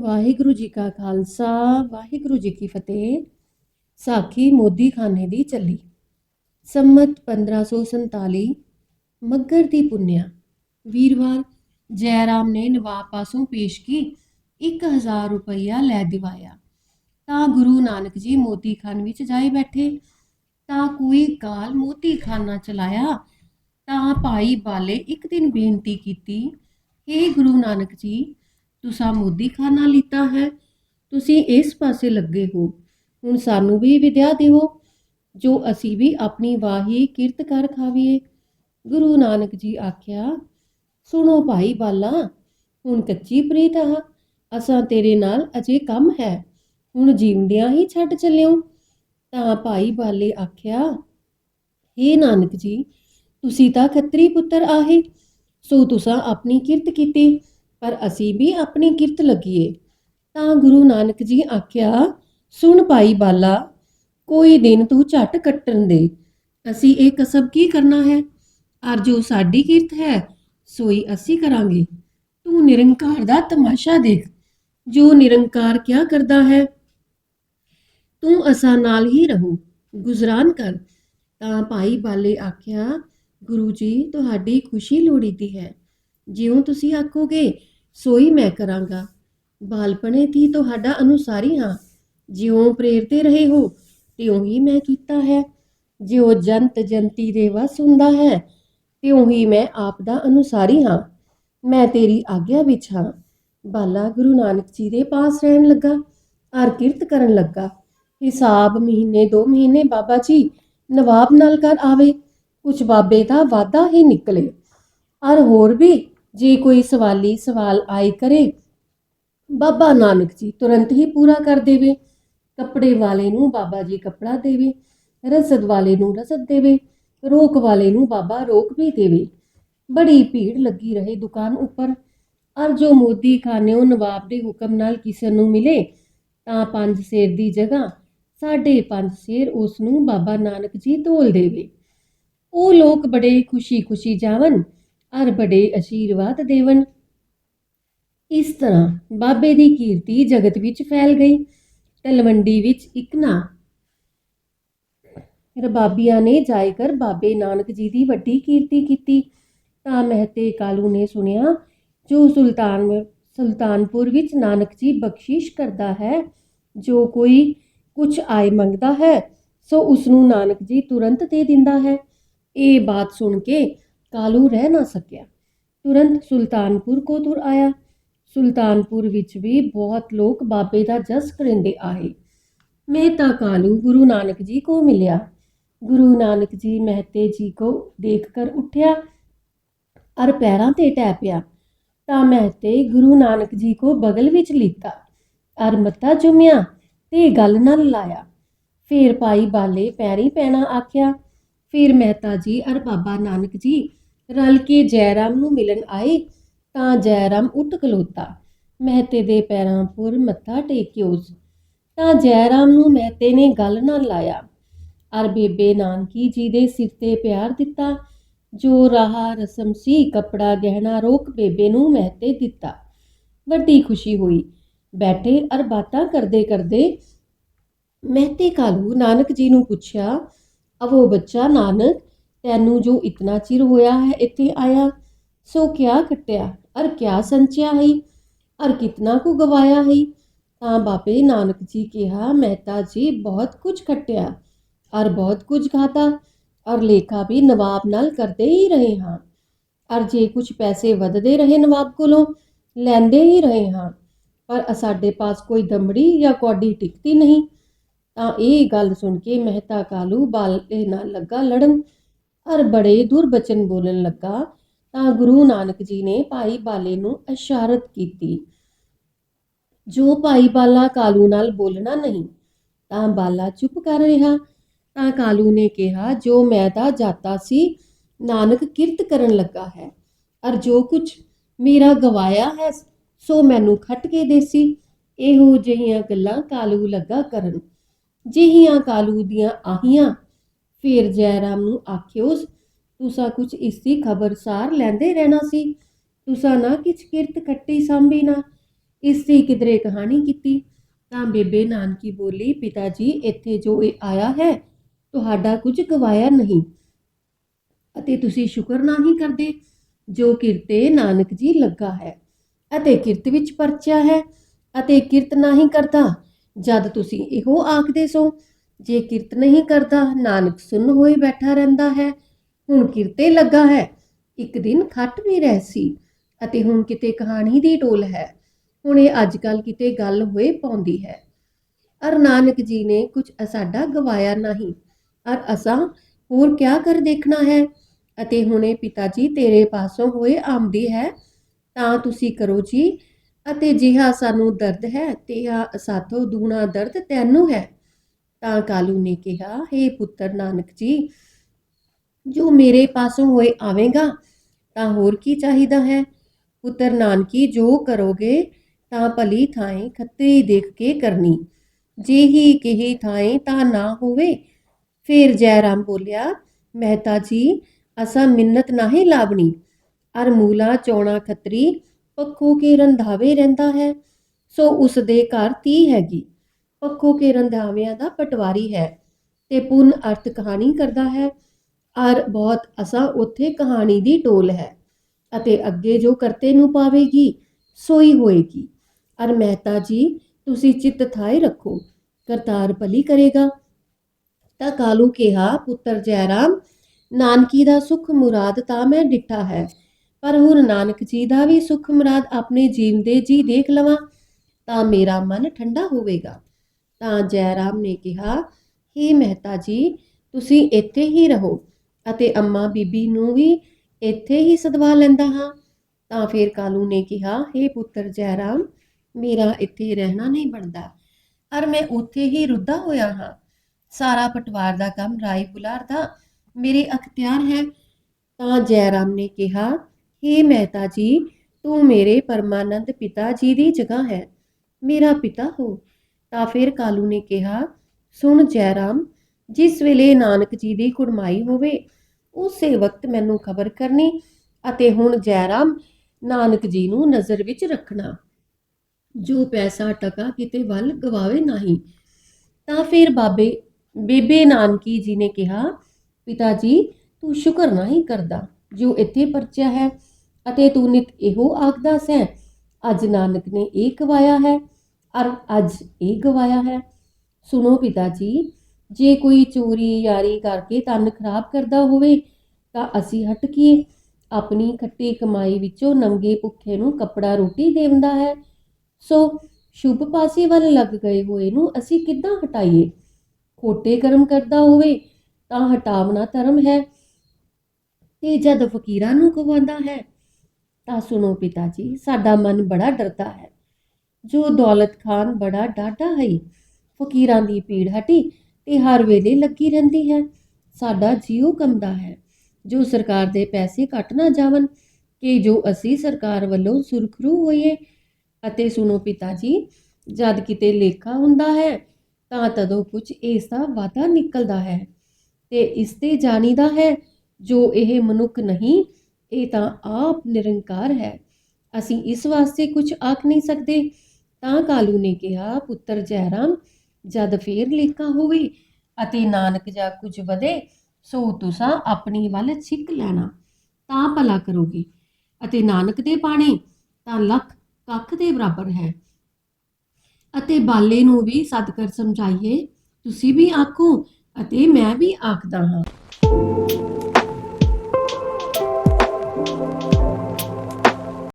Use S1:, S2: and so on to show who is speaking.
S1: ਵਾਹਿਗੁਰੂ ਜੀ ਕਾ ਖਾਲਸਾ, ਵਾਹਿਗੁਰੂ ਜੀ ਕੀ ਫਤਿਹ। ਸਾਖੀ ਮੋਦੀ ਖਾਨੇ ਦੀ ਚੱਲੀ। ਸੰਮਤ 1547 ਮੱਗਰ ਦੀ ਪੁੰਨਿਆ। ਵੀਰਵਾਰ, ਜੈਰਾਮ ਨੇ ਨਵਾਬ ਪਾਸੋਂ ਪੇਸ਼ ਕੀ 1000 ਰੁਪਇਆ ਲੈ ਦਿਵਾਇਆ। ਤਾਂ ਗੁਰੂ ਨਾਨਕ ਜੀ ਮੋਤੀ ਖਾਨ ਵਿੱਚ ਜਾਈ ਬੈਠੇ। ਤਾਂ ਕੋਈ ਕਾਲ ਮੋਦੀ ਖਾਨਾ ਚਲਾਇਆ। ਤਾਂ ਭਾਈ ਬਾਲੇ ਇੱਕ ਦਿਨ ਬੇਨਤੀ ਕੀਤੀ हे ਗੁਰੂ ਨਾਨਕ ਜੀ ਤੁਸੀਂ ਮੋਦੀ ਖਾਨਾ ਲੀਤਾ ਹੈ, ਤੁਸੀਂ ਇਸ ਪਾਸੇ ਲੱਗੇ ਹੋ। ਹੁਣ ਸਾਨੂੰ ਵੀ ਵਿਦਿਆ ਦਿਓ, ਜੋ ਅਸੀਂ ਵੀ ਆਪਣੀ ਵਾਹੀ ਕਿਰਤ ਕਰ ਖਾਵੀਏ। ਗੁਰੂ ਨਾਨਕ ਜੀ ਆਖਿਆ, ਸੁਣੋ ਭਾਈ ਬਾਲਾ, ਹੁਣ ਕੱਚੀ ਪ੍ਰੀਤ ਆ, ਅਸਾਂ ਤੇਰੇ ਨਾਲ ਅਜੇ ਕੰਮ ਹੈ, ਹੁਣ ਜੀਵਦਿਆਂ ਹੀ ਛੱਡ ਚੱਲਿਓ। ਤਾਂ ਭਾਈ ਬਾਲੇ ਆਖਿਆ हे ਨਾਨਕ ਜੀ, ਤੁਸੀਂ ਤਾਂ ਖੱਤਰੀ ਪੁੱਤਰ ਆਹੇ, ਸੋ ਤੁਸਾਂ ਆਪਣੀ ਕਿਰਤ ਕੀਤੀ ਪਰ ਅਸੀਂ ਵੀ ਆਪਣੀ ਕਿਰਤ ਲੱਗੀਏ। ਤਾਂ ਗੁਰੂ ਨਾਨਕ ਜੀ ਆਖਿਆ, ਸੁਣ ਭਾਈ ਬਾਲਾ, ਕੋਈ ਦਿਨ ਤੂੰ ਝਟ ਕੱਟਣ ਦੇ। ਅਸੀਂ ਇਹ ਕਸਬ ਕੀ ਕਰਨਾ ਹੈ? ਅਰ ਜੋ ਸਾਡੀ ਕਿਰਤ ਹੈ, ਸੋਈ ਅਸੀਂ ਕਰਾਂਗੇ। ਤੂੰ ਨਿਰੰਕਾਰ ਦਾ ਤਮਾਸ਼ਾ ਦੇਖ। ਜੋ ਨਿਰੰਕਾਰ ਕਿਆ ਕਰਦਾ ਹੈ? ਤੂੰ ਅਸਾਂ ਨਾਲ ਹੀ ਰਹੂ, ਗੁਜ਼ਰਾਨ ਕਰ। ਤਾਂ ਭਾਈ ਬਾਲੇ ਆਖਿਆ, ਗੁਰੂ ਜੀ, ਤੁਹਾਡੀ ਖੁਸ਼ੀ ਲੋੜੀਦੀ ਹੈ। ਜਿਉਂ ਤੁਸੀਂ ਆਖੋਗੇ, ਸੋਈ ਮੈਂ ਕਰਾਂਗਾ। ਬਾਲਪਣੇ ਦੀ ਤੁਹਾਡਾ ਅਨੁਸਾਰੀ ਹਾਂ। ਜਿਉਂ ਪ੍ਰੇਰਦੇ ਰਹੇ ਹੋ, ਤਿਉਂ ਹੀ ਮੈਂ ਕੀਤਾ ਹੈ। ਜਿਉ ਜੰਤ ਜੰਤੀ ਦੇ ਵਸ ਹੁੰਦਾ ਹੈ, ਤਿਉਂ ਹੀ ਮੈਂ ਆਪ ਦਾ ਅਨੁਸਾਰੀ ਹਾਂ। ਮੈਂ ਤੇਰੀ ਆਗਿਆ ਵਿੱਚ ਹਾਂ। ਬਾਲਾ ਗੁਰੂ ਨਾਨਕ ਜੀ ਦੇ ਪਾਸ ਰਹਿਣ ਲੱਗਾ ਅਰ ਕਿਰਤ ਕਰਨ ਲੱਗਾ। ਹਿਸਾਬ ਮਹੀਨੇ ਦੋ ਮਹੀਨੇ ਬਾਬਾ ਜੀ, ਨਵਾਬ ਨਾਲ ਕਰ ਆਵੇ। ਕੁਛ ਬਾਬੇ ਦਾ ਵਾਦਾ ਹੀ ਨਿਕਲੇ। ਅਰ ਹੋਰ ਵੀ ਜੇ ਕੋਈ ਸਵਾਲੀ ਸਵਾਲ ਆਏ ਕਰੇ, ਬਾਬਾ ਨਾਨਕ ਜੀ ਤੁਰੰਤ ਹੀ ਪੂਰਾ ਕਰ ਦੇਵੇ। ਕੱਪੜੇ ਵਾਲੇ ਨੂੰ ਬਾਬਾ ਜੀ ਕੱਪੜਾ ਦੇਵੇ, ਰਸਦ ਵਾਲੇ ਨੂੰ ਰਸਦ ਦੇਵੇ, ਰੋਕ ਵਾਲੇ ਨੂੰ ਬਾਬਾ ਰੋਕ ਵੀ ਦੇਵੇ। ਬੜੀ ਭੀੜ ਲੱਗੀ ਰਹੇ ਦੁਕਾਨ ਉੱਪਰ। ਅਰ ਜੋ ਮੋਦੀ ਖਾਨਿਓ ਨਵਾਬ ਦੇ ਹੁਕਮ ਨਾਲ ਕਿਸੇ ਨੂੰ ਮਿਲੇ, ਤਾਂ ਪੰਜ ਸੇਰ ਦੀ ਜਗ੍ਹਾ, ਸਾਢੇ ਪੰਜ ਸੇਰ ਉਸ ਨੂੰ ਬਾਬਾ ਨਾਨਕ ਜੀ ਤੋਲ ਦੇਵੇ। ਉਹ ਲੋਕ ਬੜੇ ਖੁਸ਼ੀ-ਖੁਸ਼ੀ ਜਾਵਨ ਅਰ ਬੜੇ ਅਸ਼ੀਰਵਾਦ ਦੇਵਨ। ਇਸ ਤਰ੍ਹਾਂ ਬਾਬੇ ਦੀ ਕੀਰਤੀ ਜਗਤ ਵਿੱਚ ਫੈਲ ਗਈ। ਤਲਵੰਡੀ ਵਿੱਚ ਇੱਕ ਨਾ ਰਬਾਬੀਆਂ ਨੇ ਜਾਇਕਰ ਬਾਬੇ ਨਾਨਕ ਜੀ ਦੀ ਵੱਡੀ ਕੀਰਤੀ ਕੀਤੀ। ਤਾਂ ਮਹਤੇ ਕਾਲੂ ਨੇ ਸੁਣਿਆ, ਜੋ ਸੁਲਤਾਨ, ਸੁਲਤਾਨਪੁਰ ਵਿੱਚ ਨਾਨਕ ਜੀ ਬਖਸ਼ਿਸ਼ ਕਰਦਾ ਹੈ, ਜੋ ਕੋਈ ਕੁਝ ਆਏ ਮੰਗਦਾ ਹੈ, ਸੋ ਉਸ ਨੂੰ ਨਾਨਕ ਜੀ ਤੁਰੰਤ ਦੇ ਦਿੰਦਾ ਹੈ। ਇਹ ਬਾਤ ਸੁਣ ਕੇ ਕਾਲੂ ਰਹਿ ਨਾ ਸਕਿਆ। ਤੁਰੰਤ ਸੁਲਤਾਨਪੁਰ ਕੋ ਤੁਰ ਆਇਆ। ਸੁਲਤਾਨਪੁਰ ਵਿੱਚ ਵੀ ਬਹੁਤ ਲੋਕ ਬਾਬੇ ਦਾ ਜਸ ਕਰਿੰਦੇ ਆਏ। ਮਹਿਤਾ ਕਾਲੂ ਗੁਰੂ ਨਾਨਕ ਜੀ ਕੋ ਮਿਲਿਆ। ਗੁਰੂ ਨਾਨਕ ਜੀ ਮਹਿਤੇ ਜੀ ਕੋ ਦੇਖ ਕਰ ਉੱਠਿਆ ਅਰ ਪੈਰਾਂ ਤੇ ਟਹਿ ਪਿਆ। ਤਾਂ ਮਹਿਤੇ ਗੁਰੂ ਨਾਨਕ ਜੀ ਕੋ ਬਗਲ ਵਿੱਚ ਲੀਤਾ। ਅਰ ਮੱਥਾ ਚੁੰਮਿਆ ਤੇ ਗੱਲ ਨਾਲ ਲਾਇਆ। ਫਿਰ ਪਾਈ ਬਾਲੇ ਪੈਰੀ ਪੈਣਾ ਆਖਿਆ। ਫਿਰ ਮਹਿਤਾ ਜੀ ਅਰ ਬਾਬਾ ਨਾਨਕ ਜੀ ਰਲ ਕੇ ਜੈਰਾਮ ਨੂੰ ਮਿਲਣ ਆਏ ਤਾਂ ਜੈਰਾਮ ਉੱਠ ਖਲੋਤਾ। ਮਹਤੇ ਦੇ ਪੈਰਾਂ ਪੁਰ ਮੱਥਾ ਟੇਕਿਓਸ ਤਾਂ ਜੈਰਾਮ ਨੂੰ ਮਹਤੇ ਨੇ ਗੱਲ ਨਾਲ ਲਾਇਆ। ਅਰ ਬੇਬੇ ਨਾਨਕੀ ਜੀ ਦੇ ਸਿਰ ਤੇ ਪਿਆਰ ਦਿੱਤਾ, ਜੋ ਰਹਾ ਰਸਮ ਸੀ ਕਪੜਾ ਗਹਿਣਾ ਰੋਕ ਬੇਬੇ ਨੂੰ ਮਹਤੇ ਦਿੱਤਾ। ਵੱਡੀ ਖੁਸ਼ੀ ਹੋਈ। ਬੈਠੇ ਅਰ ਬਾਤਾਂ ਕਰਦੇ ਕਰਦੇ ਮਹਤੇ ਕਾਲੂ ਨਾਨਕ ਜੀ ਨੂੰ ਪੁੱਛਿਆ, ਅਵੋ ਬੱਚਾ ਨਾਨਕ ਤੈਨੂੰ ਜੋ ਇਤਨਾ ਚਿਰ ਹੋਇਆ ਹੈ ਇੱਥੇ ਆਇਆ, ਸੋ ਕਿਆ ਖੱਟਿਆ ਅਰ ਕਿਆ ਸੰਚਿਆ ਹੈ? ਅਰ ਕਿਤਨਾ ਕੁ ਗਵਾਇਆ ਹੈ? ਤਾਂ ਬਾਬੇ ਨਾਨਕ ਜੀ ਕਿਹਾ ਮਹਿਤਾ ਜੀ ਬਹੁਤ ਕੁਝ ਖੱਟਿਆ ਅਰ ਬਹੁਤ ਕੁਝ ਖਾਤਾ ਔਰ ਲੇਖਾ ਵੀ ਨਵਾਬ ਨਾਲ ਕਰਦੇ ਹੀ ਰਹੇ ਹਾਂ। ਅਰ ਜੇ ਕੁਝ ਪੈਸੇ ਵਧਦੇ ਰਹੇ ਨਵਾਬ ਕੋਲੋਂ, ਲੈਂਦੇ ਹੀ ਰਹੇ ਹਾਂ। ਪਰ ਸਾਡੇ ਪਾਸ ਕੋਈ ਦਮੜੀ ਜਾਂ ਕੌਡੀ ਟਿਕਤੀ ਨਹੀਂ। ਤਾਂ ਇਹ ਗੱਲ ਸੁਣ ਕੇ ਮਹਿਤਾ ਕਾਲੂ ਬਾਲੇ ਨਾਲ ਲੱਗਾ ਲੜਨ। ਅਰ ਬੜੇ ਦੁਰਬਚਨ ਬੋਲਣ ਲੱਗਾ ਤਾਂ ਗੁਰੂ ਨਾਨਕ ਜੀ ਨੇ ਭਾਈ ਬਾਲੇ ਨੂੰ ਇਸ਼ਾਰਤ ਕੀਤੀ। ਜੋ ਭਾਈ ਬਾਲਾ ਕਾਲੂ ਨਾਲ ਬੋਲਣਾ ਨਹੀਂ, ਤਾਂ ਬਾਲਾ ਚੁੱਪ ਕਰ ਰਿਹਾ। ਤਾਂ ਕਾਲੂ ਨੇ ਕਿਹਾ, ਜੋ ਮੈਂ ਤਾਂ ਜਾਤਾ ਸੀ, ਨਾਨਕ ਕਿਰਤ ਕਰਨ ਲੱਗਾ ਹੈ। ਅਰ ਜੋ ਕੁਝ ਮੇਰਾ ਗਵਾਇਆ ਹੈ, ਸੋ ਮੈਨੂੰ ਖੱਟ ਕੇ ਦੇਸੀ। ਇਹੋ ਜਿਹੀਆਂ ਗੱਲਾਂ ਕਾਲੂ ਲੱਗਾ ਕਰਨ। ਜਿਹੀਆਂ ਕਾਲੂ ਦੀਆਂ ਆਹੀਆਂ ਫਿਰ ਜੈਰਾਮ ਨੂੰ ਆਖਿਓਸ ਤੁਸਾਂ ਕੁਝ ਇਸ ਦੀ ਖਬਰਸਾਰ ਲੈਂਦੇ ਰਹਿਣਾ ਸੀ। ਤੁਸਾਂ ਨਾ ਕਿਛ ਕਿਰਤ ਕੱਟੀ ਸਾਂਭੀ ਨਾ। ਇਸ ਦੀ ਕਿਧਰੇ ਕਹਾਣੀ ਕੀਤੀ। ਤਾਂ ਬੇਬੇ ਨਾਨਕੀ ਬੋਲੀ ਪਿਤਾ ਜੀ ਇੱਥੇ ਜੋ ਇਹ ਆਇਆ ਹੈ, ਤੁਹਾਡਾ ਕੁਝ ਗਵਾਇਆ ਨਹੀਂ। ਅਤੇ ਤੁਸੀਂ ਸ਼ੁਕਰ ਨਹੀਂ ਕਰਦੇ ਜੋ ਕਿਰਤੇ ਨਾਨਕ ਜੀ ਲੱਗਾ ਹੈ। ਅਤੇ ਕਿਰਤ ਵਿੱਚ ਪਰਚਿਆ ਹੈ ਅਤੇ ਕਿਰਤ ਨਹੀਂ ਕਰਦਾ। ਜਦ ਤੁਸੀਂ ਇਹੋ ਆਖਦੇ ਸੋ ਜੇ ਕਿਰਤ ਨਹੀਂ ਕਰਦਾ, ਨਾਨਕ ਸੁੰਨ ਹੋਏ ਬੈਠਾ ਰਹਿੰਦਾ ਹੈ। ਹੁਣ ਕਿਰਤੇ ਲੱਗਾ ਹੈ, ਇੱਕ ਦਿਨ ਖੱਟ ਵੀ ਰਹਿ ਸੀ ਅਤੇ ਹੁਣ ਕਿਤੇ ਕਹਾਣੀ ਦੀ ਟੋਲ ਹੈ। ਹੁਣ ਇਹ ਅੱਜ ਕੱਲ ਕਿਤੇ ਗੱਲ ਹੋਏ ਪਾਉਂਦੀ ਹੈ। ਅਰ ਨਾਨਕ ਜੀ ਨੇ ਕੁਝ ਅਸਾਡਾ ਗਵਾਇਆ ਨਹੀਂ, ਅਰ ਅਸਾਂ ਹੋਰ ਕਿਆ ਕਰ ਦੇਖਣਾ ਹੈ? ਅਤੇ ਹੁਣੇ ਪਿਤਾ ਜੀ ਤੇਰੇ ਪਾਸੋਂ ਹੋਏ ਆਮਦੀ ਹੈ, ਤਾਂ ਤੁਸੀਂ ਕਰੋ ਜੀ। ਅਤੇ ਜਿਹਾ ਸਾਨੂੰ ਦਰਦ ਹੈ, ਤੇਹਾ ਸਾਥੋਂ ਦੂਣਾ ਦਰਦ ਤੈਨੂੰ ਹੈ। ਤਾਂ ਕਾਲੂ ਨੇ ਕਿਹਾ हे ਪੁੱਤਰ ਨਾਨਕ ਜੀ, ਜੋ ਮੇਰੇ ਪਾਸੋਂ ਹੋਏ ਆਵੇਗਾ, ਤਾਂ ਹੋਰ ਕੀ ਚਾਹੀਦਾ ਹੈ? ਪੁੱਤਰ ਨਾਨਕੀ, ਜੋ ਕਰੋਗੇ ਤਾਂ ਭਲੀ ਥਾਂ ਖੱਤਰੀ ਦੇਖ ਕੇ ਕਰਨੀ। ਜੇ ਹੀ ਕਿਹੀ ਥਾਂ ਤਾਂ ਨਾ ਹੋਵੇ। ਫਿਰ ਜੈਰਾਮ ਬੋਲਿਆ, ਮਹਿਤਾ ਜੀ, ਅਸਾਂ ਮਿੰਨਤ ਨਾਹੀ ਲਾਵਣੀ। ਅਰ ਮੂਲਾ ਚੋਣਾ ਖੱਤਰੀ, ਪੱਖੋ ਕੇ ਰੰਧਾਵੇ ਰਹਿੰਦਾ ਹੈ, ਸੋ ਉਸ ਦੇ ਘਰ ਤੀ ਹੈਗੀ। ਪੱਖੋ ਕੇ ਰੰਧਾਵਿਆਂ ਦਾ ਪਟਵਾਰੀ ਹੈ ਤੇ ਪੁੰਨ ਅਰਥ ਕਹਾਣੀ ਕਰਦਾ ਹੈ। ਅਰ ਬਹੁਤ ਅਸਾਂ ਉੱਥੇ ਕਹਾਣੀ ਦੀ ਟੋਲ ਹੈ ਅਤੇ ਅੱਗੇ ਜੋ ਕਰਤੇ ਨੂੰ ਪਾਵੇਗੀ, ਸੋਈ ਹੋਏਗੀ। ਅਰ ਮਹਿਤਾ ਜੀ, ਤੁਸੀਂ ਚਿੱਤ ਥਾਏ ਰੱਖੋ, ਕਰਤਾਰ ਭਲੀ ਕਰੇਗਾ। ਤਾਂ ਕਾਲੂ ਕਿਹਾ, ਪੁੱਤਰ ਜੈਰਾਮ, ਨਾਨਕੀ ਦਾ ਸੁਖ ਮੁਰਾਦ ਤਾਂ ਮੈਂ ਡਿੱਠਾ ਹੈ, ਪਰ ਹੁਣ ਨਾਨਕ ਜੀ ਦਾ ਵੀ ਸੁਖ ਮੁਰਾਦ ਆਪਣੇ ਜੀਵਦੇ ਜੀ ਦੇਖ ਲਵਾਂ, ਤਾਂ ਮੇਰਾ ਮਨ ਠੰਡਾ ਹੋਵੇਗਾ। ਤਾਂ ਜੈਰਾਮ ਨੇ ਕਿਹਾ, ਹੀ ਮਹਿਤਾ ਜੀ, ਤੁਸੀਂ ਇੱਥੇ ਹੀ ਰਹੋ ਅਤੇ ਅੰਮਾ ਬੀਬੀ ਨੂੰ ਵੀ ਇੱਥੇ ਹੀ ਸਦਵਾ ਲੈਂਦਾ ਹਾਂ। ਤਾਂ ਫਿਰ ਕਾਲੂ ਨੇ ਕਿਹਾ हे ਪੁੱਤਰ ਜੈਰਾਮ, ਮੇਰਾ ਇੱਥੇ ਰਹਿਣਾ ਨਹੀਂ ਬਣਦਾ। ਅਰ ਮੈਂ ਉੱਥੇ ਹੀ ਰੁੱਦਾ ਹੋਇਆ ਹਾਂ। ਸਾਰਾ ਪਟਵਾਰ ਦਾ ਕੰਮ ਰਾਏ ਬੁਲਾਰ ਦਾ, ਮੇਰੇ ਅਖਤਿਆਰ ਹੈ। ਤਾਂ ਜੈਰਾਮ ਨੇ ਕਿਹਾ हे ਮਹਿਤਾ ਜੀ, ਤੂੰ ਮੇਰੇ ਪਰਮਾਨੰਦ ਪਿਤਾ ਜੀ ਦੀ ਜਗ੍ਹਾ ਹੈ। ਮੇਰਾ ਪਿਤਾ ਹੋ। ਤਾਂ ਫਿਰ ਕਾਲੂ ਨੇ ਕਿਹਾ, ਸੁਣ ਜੈਰਾਮ, ਜਿਸ ਵੇਲੇ ਨਾਨਕ ਜੀ ਦੀ ਕੁੜਮਾਈ ਹੋਵੇ, ਉਸੇ ਵਕਤ ਮੈਨੂੰ ਖਬਰ ਕਰਨੀ ਅਤੇ ਹੁਣ ਜੈਰਾਮ ਨਾਨਕ ਜੀ ਨੂੰ ਨਜ਼ਰ ਵਿੱਚ ਰੱਖਣਾ। ਜੋ ਪੈਸਾ ਟਕਾ ਕਿਤੇ ਵੱਲ ਗਵਾਵੇ ਨਹੀਂ। ਤਾਂ ਫਿਰ ਬਾਬੇ, ਬੇਬੇ ਨਾਨਕੀ ਜੀ ਨੇ ਕਿਹਾ, ਪਿਤਾ ਜੀ, ਤੂੰ ਸ਼ੁਕਰ ਨਹੀਂ ਕਰਦਾ ਜੋ ਇੱਥੇ ਪਰਚਿਆ ਹੈ ਅਤੇ ਤੂੰ ਨਿਤ ਇਹੋ ਆਖਦਾ ਸੈਂ, ਅੱਜ ਨਾਨਕ ਨੇ ਇਹ ਗਵਾਇਆ ਹੈ ਅਰ ਅੱਜ ਇਹ ਗਵਾਇਆ ਹੈ। ਸੁਣੋ ਪਿਤਾ ਜੀ ਜੇ ਕੋਈ ਚੋਰੀ ਯਾਰੀ ਕਰਕੇ ਤਨ ਖਰਾਬ ਕਰਦਾ ਹੋਵੇ, ਤਾਂ ਅਸੀਂ ਹਟਕੀਏ ਆਪਣੀ ਖੱਟੀ ਕਮਾਈ ਵਿੱਚੋਂ ਨੰਗੇ ਭੁੱਖੇ ਨੂੰ ਕੱਪੜਾ ਰੋਟੀ ਦੇਵਦਾ ਹੈ। ਸੋ ਸ਼ੁਭ ਪਾਸੇ ਵੱਲ ਲੱਗ ਗਏ ਹੋਏ ਨੂੰ ਅਸੀਂ ਕਿੱਦਾਂ ਹਟਾਈਏ? ਖੋਟੇ ਕਰਮ ਕਰਦਾ ਹੋਵੇ ਤਾਂ ਹਟਾਵਣਾ ਧਰਮ ਹੈ। ਤੇ ਜਦ ਫਕੀਰਾਂ ਨੂੰ ਗਵਾਉਂਦਾ ਹੈ, ਤਾਂ ਸੁਣੋ ਪਿਤਾ ਜੀ ਸਾਡਾ ਮਨ ਬੜਾ ਡਰਦਾ ਹੈ। ਜੋ ਦੌਲਤ ਖਾਨ ਬੜਾ ਡਾਢਾ ਹੈ, ਫਕੀਰਾਂ ਦੀ ਪੀੜ ਹਟੀ ਤੇ ਹਰ ਵੇਲੇ ਲੱਗੀ ਰਹਿੰਦੀ ਹੈ। ਸਾਡਾ ਜੀਉ ਕੰਮਦਾ ਹੈ, ਜੋ ਸਰਕਾਰ ਦੇ ਪੈਸੇ ਕੱਟ ਨਾ ਜਾਵਨ ਕਿ ਜੋ ਅਸੀਂ ਸਰਕਾਰ ਵੱਲੋਂ ਸੁਰਖਰੂ ਹੋਈਏ। ਅਤੇ ਸੁਣੋ ਪਿਤਾ ਜੀ, ਜਦ ਕਿਤੇ ਲੇਖਾ ਹੁੰਦਾ ਹੈ, ਤਾਂ ਤਦੋਂ ਕੁਝ ਇਸ ਦਾ ਵਾਧਾ ਨਿਕਲਦਾ ਹੈ। ਤੇ ਇਸ ਤੇ ਜਾਣੀਦਾ ਹੈ, ਜੋ ਇਹ ਮਨੁੱਖ ਨਹੀਂ, ਇਹ ਤਾਂ ਆਪ ਨਿਰੰਕਾਰ ਹੈ। ਅਸੀਂ ਇਸ ਵਾਸਤੇ ਕੁਝ ਆਖ ਨਹੀਂ ਸਕਦੇ। ਤਾਂ ਕਾਲੂ ਨੇ ਕਿਹਾ, ਪੁੱਤਰ ਜੈਰਾਮ, ਜਦ ਫੇਰ ਲੇਖਾ ਹੋਵੇ ਅਤੇ ਨਾਨਕ ਜਾ ਕੁਝ ਵਧੇ, ਸੋ ਤੁਸਾਂ ਆਪਣੀ ਵੱਲ ਛਿੱਕ ਲੈਣਾ। ਤਾਂ ਭਲਾ ਕਰੋਗੇ। ਅਤੇ ਨਾਨਕ ਦੇ ਬਾਣੇ ਤਾਂ ਲੱਖ ਕੱਖ ਦੇ ਬਰਾਬਰ ਹੈ। ਅਤੇ ਬਾਲੇ ਨੂੰ ਵੀ ਸਦਕਰ ਸਮਝਾਈਏ। ਤੁਸੀਂ ਵੀ ਆਖੋ ਅਤੇ ਮੈਂ ਵੀ ਆਖਦਾ ਹਾਂ।